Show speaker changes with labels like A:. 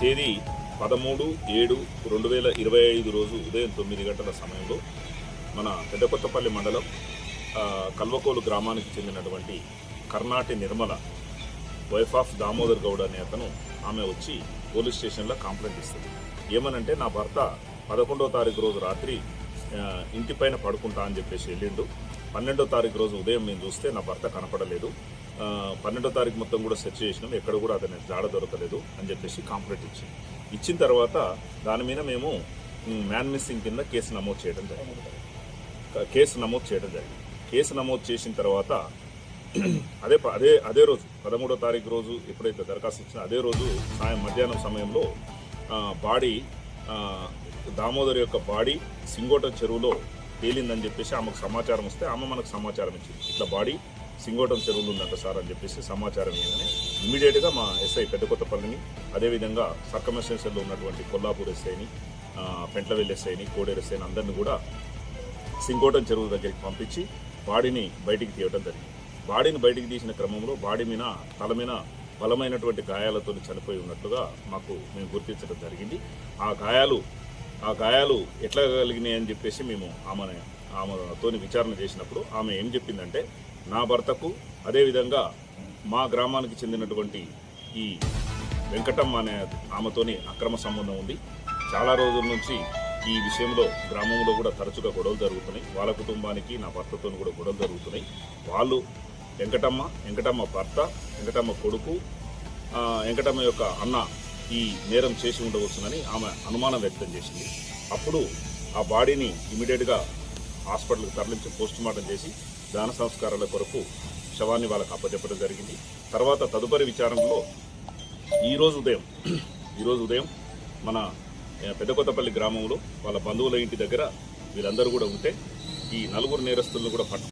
A: తేదీ పదమూడు ఏడు రెండు వేల ఇరవై ఐదు రోజు ఉదయం తొమ్మిది గంటల సమయంలో మన పెద్దకొత్తపల్లి మండలం కల్వకోలు గ్రామానికి చెందినటువంటి కర్ణాటి నిర్మల వైఫ్ ఆఫ్ దామోదర్ గౌడ్ అనే అతను ఆమె వచ్చి పోలీస్ స్టేషన్లో కంప్లైంట్ ఇస్తుంది. ఏమనంటే నా భర్త పదకొండో తారీఖు రోజు రాత్రి ఇంటిపైన పడుకుంటా అని చెప్పేసి వెళ్ళిండు. పన్నెండో తారీఖు రోజు ఉదయం మేము చూస్తే నా భర్త కనపడలేదు. పన్నెండో తారీఖు మొత్తం కూడా సెర్చ్ చేసినాం. ఎక్కడ కూడా అతని జాడ దొరకలేదు అని చెప్పేసి కాంప్లైంట్ ఇచ్చింది ఇచ్చిన తర్వాత దాని మీద మేము మ్యాన్ మిస్సింగ్ కింద కేసు నమోదు చేయడం జరిగింది. కేసు నమోదు చేయడం జరిగింది. కేసు నమోదు చేసిన తర్వాత అదే ప- అదే అదే రోజు పదమూడో తారీఖు రోజు ఎప్పుడైతే దరఖాస్తు ఇచ్చినా అదే రోజు సాయం మధ్యాహ్నం సమయంలో బాడీ దామోదర్ యొక్క బాడీ సింగోట చెరువులో తేలిందని చెప్పేసి ఆమెకు సమాచారం వస్తే ఆమె మనకు సమాచారం ఇచ్చింది. ఇట్లా బాడీ సింగోటం చెరువులు ఉందంట సార్ అని చెప్పేసి సమాచారం ఏంటని ఇమీడియట్గా మా ఎస్ఐ పెద్దకొత్తపల్లిని అదేవిధంగా సర్కమెస్టెన్షన్లో ఉన్నటువంటి కొల్లాపూర్ ఎస్ఐని పెంట్లవెల్లి ఎస్ఐని కోడేరు ఎస్ఐని అందరిని కూడా సింగోటం చెరువు దగ్గరికి పంపించి బాడీని బయటికి తీయడం జరిగింది. బాడీని బయటికి తీసిన క్రమంలో బాడీ మీద తల మీద బలమైనటువంటి గాయాలతో చనిపోయి ఉన్నట్లుగా మాకు మేము గుర్తించడం జరిగింది. ఆ గాయాలు ఆ గాయాలు ఎట్లా కలిగినాయి అని చెప్పేసి మేము ఆమె ఆమెతోని విచారణ చేసినప్పుడు ఆమె ఏం చెప్పిందంటే నా భర్తకు అదేవిధంగా మా గ్రామానికి చెందినటువంటి ఈ వెంకటమ్మ అనే ఆమెతోని అక్రమ సంబంధం ఉంది. చాలా రోజుల నుంచి ఈ విషయంలో గ్రామంలో కూడా తరచుగా గొడవలు జరుగుతున్నాయి. వాళ్ళ కుటుంబానికి నా భర్తతో కూడా గొడవలు జరుగుతున్నాయి. వాళ్ళు వెంకటమ్మ వెంకటమ్మ భర్త వెంకటమ్మ కొడుకు వెంకటమ్మ యొక్క అన్న ఈ నేరం చేసి ఉండవచ్చునని ఆమె అనుమానం వ్యక్తం చేసింది. అప్పుడు ఆ బాడీని ఇమీడియట్గా హాస్పిటల్కి తరలించి పోస్ట్ మార్టం చేసి దాన సంస్కారాల కొరకు శవాన్ని వాళ్ళకు అప్పచెప్పడం జరిగింది. తర్వాత తదుపరి విచారణలో ఈరోజు ఉదయం ఈరోజు ఉదయం మన పెద్దకొత్తపల్లి గ్రామంలో వాళ్ళ బంధువుల ఇంటి దగ్గర వీళ్ళందరూ కూడా ఉంటే ఈ నలుగురు నేరస్తులను కూడా పట్టు